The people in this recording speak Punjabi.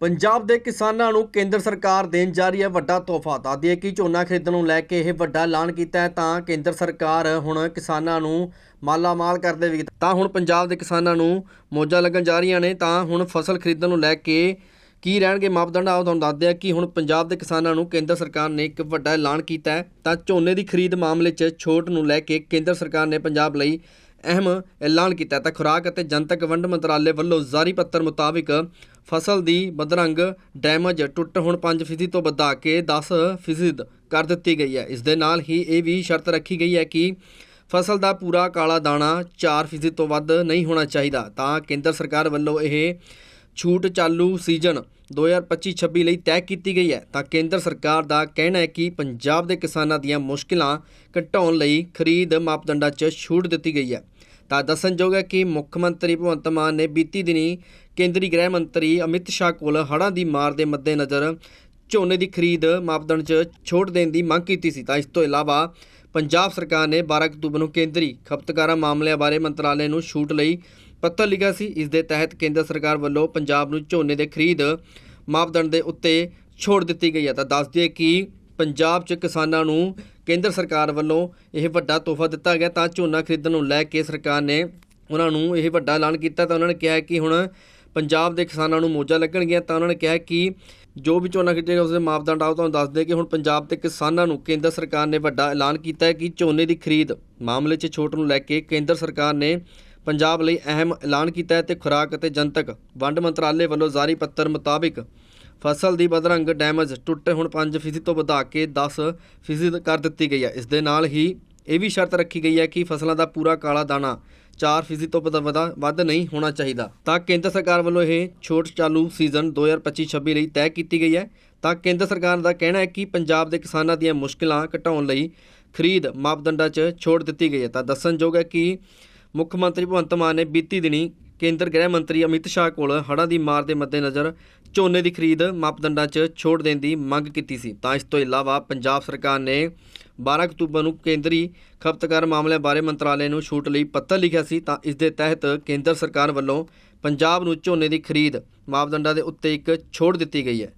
ਪੰਜਾਬ ਦੇ ਕਿਸਾਨਾਂ ਨੂੰ ਕੇਂਦਰ ਸਰਕਾਰ ਦੇਣ ਜਾ ਰਹੀ ਹੈ ਵੱਡਾ ਤੋਹਫਾ। ਦੱਸਦੀ ਹੈ ਕਿ ਝੋਨਾ ਖਰੀਦਣ ਨੂੰ ਲੈ ਕੇ ਇਹ ਵੱਡਾ ਐਲਾਨ ਕੀਤਾ ਹੈ, ਤਾਂ ਕੇਂਦਰ ਸਰਕਾਰ ਹੁਣ ਕਿਸਾਨਾਂ ਨੂੰ ਮਾਲਾ ਮਾਲ ਕਰ ਦੇਵੇਗੀ ਤਾਂ ਹੁਣ ਪੰਜਾਬ ਦੇ ਕਿਸਾਨਾਂ ਨੂੰ ਮੋਜਾਂ ਲੱਗਣ ਜਾ ਰਹੀਆਂ ਨੇ, ਤਾਂ ਹੁਣ ਫਸਲ ਖਰੀਦਣ ਨੂੰ ਲੈ ਕੇ ਕੀ ਰਹਿਣਗੇ ਮਾਪਦੰਡ? ਆਓ ਤੁਹਾਨੂੰ ਦੱਸਦੇ ਆ ਕਿ ਹੁਣ ਪੰਜਾਬ ਦੇ ਕਿਸਾਨਾਂ ਨੂੰ ਕੇਂਦਰ ਸਰਕਾਰ ਨੇ ਇੱਕ ਵੱਡਾ ਐਲਾਨ ਕੀਤਾ ਹੈ। ਤਾਂ ਝੋਨੇ ਦੀ ਖਰੀਦ ਮਾਮਲੇ 'ਚ ਛੋਟ ਨੂੰ ਲੈ ਕੇ ਕੇਂਦਰ ਸਰਕਾਰ ਨੇ ਪੰਜਾਬ ਲਈ ਅਹਿਮ ਐਲਾਨ ਕੀਤਾ ਤਾਂ ਖੁਰਾਕ ਅਤੇ ਜਨਤਕ ਵੰਡ ਮੰਤਰਾਲੇ ਵੱਲੋਂ ਜਾਰੀ ਪੱਤਰ ਮੁਤਾਬਿਕ ਫਸਲ ਦੀ ਬਦਰੰਗ ਡੈਮੇਜ ਟੁੱਟ ਹੁਣ 5% ਤੋਂ ਵਧਾ ਕੇ 10% ਕਰ ਦਿੱਤੀ ਗਈ ਹੈ। ਇਸ ਦੇ ਨਾਲ ਹੀ ਇਹ ਵੀ ਸ਼ਰਤ ਰੱਖੀ ਗਈ ਹੈ ਕਿ ਫਸਲ ਦਾ ਪੂਰਾ ਕਾਲਾ ਦਾਣਾ 4% ਤੋਂ ਵੱਧ ਨਹੀਂ ਹੋਣਾ ਚਾਹੀਦਾ। ਤਾਂ ਕੇਂਦਰ ਸਰਕਾਰ ਵੱਲੋਂ ਇਹ ਛੂਟ ਚਾਲੂ ਸੀਜ਼ਨ 2025-26 ਲਈ ਤੈਅ ਕੀਤੀ ਗਈ ਹੈ। ਤਾਂ ਕੇਂਦਰ ਸਰਕਾਰ ਦਾ ਕਹਿਣਾ ਹੈ ਕਿ ਪੰਜਾਬ ਦੇ ਕਿਸਾਨਾਂ ਦੀਆਂ ਮੁਸ਼ਕਿਲਾਂ ਘਟਾਉਣ ਲਈ ਖਰੀਦ ਮਾਪਦੰਡਾਂ 'ਚ ਛੂਟ ਦਿੱਤੀ ਗਈ ਹੈ। ਤਾਂ ਦੱਸਣਯੋਗ ਹੈ ਕਿ ਮੁੱਖ ਮੰਤਰੀ ਭਗਵੰਤ ਮਾਨ ਨੇ ਬੀਤੀ ਦਿਨੀ ਕੇਂਦਰੀ ਗ੍ਰਹਿ ਮੰਤਰੀ ਅਮਿਤ ਸ਼ਾਹ ਕੋਲ ਹੜ੍ਹਾਂ ਦੀ ਮਾਰ ਦੇ ਮੱਦੇਨਜ਼ਰ ਝੋਨੇ ਦੀ ਖਰੀਦ ਮਾਪਦੰਡ 'ਚ ਛੋਟ ਦੇਣ ਦੀ ਮੰਗ ਕੀਤੀ ਸੀ। ਤਾਂ ਇਸ ਤੋਂ ਇਲਾਵਾ ਪੰਜਾਬ ਸਰਕਾਰ ਨੇ 12 ਅਕਤੂਬਰ ਨੂੰ ਕੇਂਦਰੀ ਖਪਤਕਾਰਾਂ ਮਾਮਲਿਆਂ ਬਾਰੇ ਮੰਤਰਾਲੇ ਨੂੰ ਛੂਟ ਲਈ ਪੱਤਰ ਲਿਖਿਆ ਸੀ। ਇਸ ਦੇ ਤਹਿਤ ਕੇਂਦਰ ਸਰਕਾਰ ਵੱਲੋਂ ਪੰਜਾਬ ਨੂੰ ਝੋਨੇ ਦੇ ਖਰੀਦ ਮਾਪਦੰਡ ਦੇ ਉੱਤੇ ਛੋੜ ਦਿੱਤੀ ਗਈ ਹੈ। ਤਾਂ ਦੱਸ ਦਈਏ ਕਿ ਪੰਜਾਬ 'ਚ ਕਿਸਾਨਾਂ ਨੂੰ ਕੇਂਦਰ ਸਰਕਾਰ ਵੱਲੋਂ ਇਹ ਵੱਡਾ ਤੋਹਫਾ ਦਿੱਤਾ ਗਿਆ ਤਾਂ ਝੋਨਾ ਖਰੀਦਣ ਨੂੰ ਲੈ ਕੇ ਸਰਕਾਰ ਨੇ ਉਹਨਾਂ ਨੂੰ ਇਹ ਵੱਡਾ ਐਲਾਨ ਕੀਤਾ ਤਾਂ ਉਹਨਾਂ ਨੇ ਕਿਹਾ ਕਿ ਹੁਣ ਪੰਜਾਬ ਦੇ ਕਿਸਾਨਾਂ ਨੂੰ ਮੋਜਾਂ ਲੱਗਣਗੀਆਂ ਤਾਂ ਉਹਨਾਂ ਨੇ ਕਿਹਾ ਕਿ ਜੋ ਵੀ ਝੋਨਾ ਖਰੀਦੇਗਾ ਉਸਦੇ ਮਾਪਦੰਡ ਆਓ, ਤੁਹਾਨੂੰ ਦੱਸ ਦੇ ਕਿ ਹੁਣ ਪੰਜਾਬ ਦੇ ਕਿਸਾਨਾਂ ਨੂੰ ਕੇਂਦਰ ਸਰਕਾਰ ਨੇ ਵੱਡਾ ਐਲਾਨ ਕੀਤਾ ਹੈ ਕਿ ਝੋਨੇ ਦੀ ਖਰੀਦ ਮਾਮਲੇ 'ਚ ਛੋਟ ਨੂੰ ਲੈ ਕੇ ਕੇਂਦਰ ਸਰਕਾਰ ਨੇ ਪੰਜਾਬ ਲਈ ਅਹਿਮ ਐਲਾਨ ਕੀਤਾ ਹੈ ਤੇ ਖੁਰਾਕ ਅਤੇ ਜਨਤਕ ਵੰਡ ਮੰਤਰਾਲੇ ਵੱਲੋਂ ਜਾਰੀ ਪੱਤਰ ਮੁਤਾਬਿਕ ਫਸਲ ਦੀ ਬਦਰੰਗ ਡੈਮੇਜ ਟੁੱਟ ਹੁਣ 5% ਤੋਂ ਵਧਾ ਕੇ 10% ਕਰ ਦਿੱਤੀ ਗਈ ਹੈ। ਇਸ ਦੇ ਨਾਲ ਹੀ ਇਹ ਵੀ ਸ਼ਰਤ ਰੱਖੀ ਗਈ ਹੈ ਕਿ ਫਸਲਾਂ ਦਾ ਪੂਰਾ ਕਾਲਾ ਦਾਣਾ 4% ਤੋਂ ਵਧਾ- ਵੱਧ ਨਹੀਂ ਹੋਣਾ ਚਾਹੀਦਾ। ਤਾਂ ਕੇਂਦਰ ਸਰਕਾਰ ਵੱਲੋਂ ਇਹ ਛੋਟ ਚਾਲੂ ਸੀਜ਼ਨ 2025-26 ਲਈ ਤੈਅ ਕੀਤੀ ਗਈ ਹੈ। ਤਾਂ ਕੇਂਦਰ ਸਰਕਾਰ ਦਾ ਕਹਿਣਾ ਹੈ ਕਿ ਪੰਜਾਬ ਦੇ ਕਿਸਾਨਾਂ ਦੀਆਂ ਮੁਸ਼ਕਲਾਂ ਘਟਾਉਣ ਲਈ ਖਰੀਦ ਮਾਪਦੰਡਾਂ 'ਚ ਛੋਟ ਦਿੱਤੀ ਗਈ ਹੈ। ਤਾਂ ਦੱਸਣਯੋਗ ਹੈ ਕਿ ਮੁੱਖ ਮੰਤਰੀ ਭਗਵੰਤ ਮਾਨ ਨੇ ਬੀਤੀ ਦਿਨੀ ਕੇਂਦਰ ਗ੍ਰਹਿ ਮੰਤਰੀ ਅਮਿਤ ਸ਼ਾਹ ਕੋਲ ਹੜ੍ਹਾਂ ਦੀ ਮਾਰ ਦੇ ਮੱਦੇਨਜ਼ਰ ਝੋਨੇ ਦੀ ਖਰੀਦ ਮਾਪਦੰਡਾਂ 'ਚ ਛੋਟ ਦੇਣ ਦੀ ਮੰਗ ਕੀਤੀ ਸੀ। ਤਾਂ ਇਸ ਤੋਂ ਇਲਾਵਾ ਪੰਜਾਬ ਸਰਕਾਰ ਨੇ 12 ਅਕਤੂਬਰ ਨੂੰ ਕੇਂਦਰੀ ਖਪਤਕਾਰ ਮਾਮਲਿਆਂ ਬਾਰੇ ਮੰਤਰਾਲੇ ਨੂੰ ਛੂਟ ਲਈ ਪੱਤਰ ਲਿਖਿਆ ਸੀ। ਤਾਂ ਇਸ ਦੇ ਤਹਿਤ ਕੇਂਦਰ ਸਰਕਾਰ ਵੱਲੋਂ ਪੰਜਾਬ ਨੂੰ ਝੋਨੇ ਦੀ ਖਰੀਦ ਮਾਪਦੰਡਾਂ ਦੇ ਉੱਤੇ ਇੱਕ ਛੋਟ ਦਿੱਤੀ ਗਈ ਹੈ।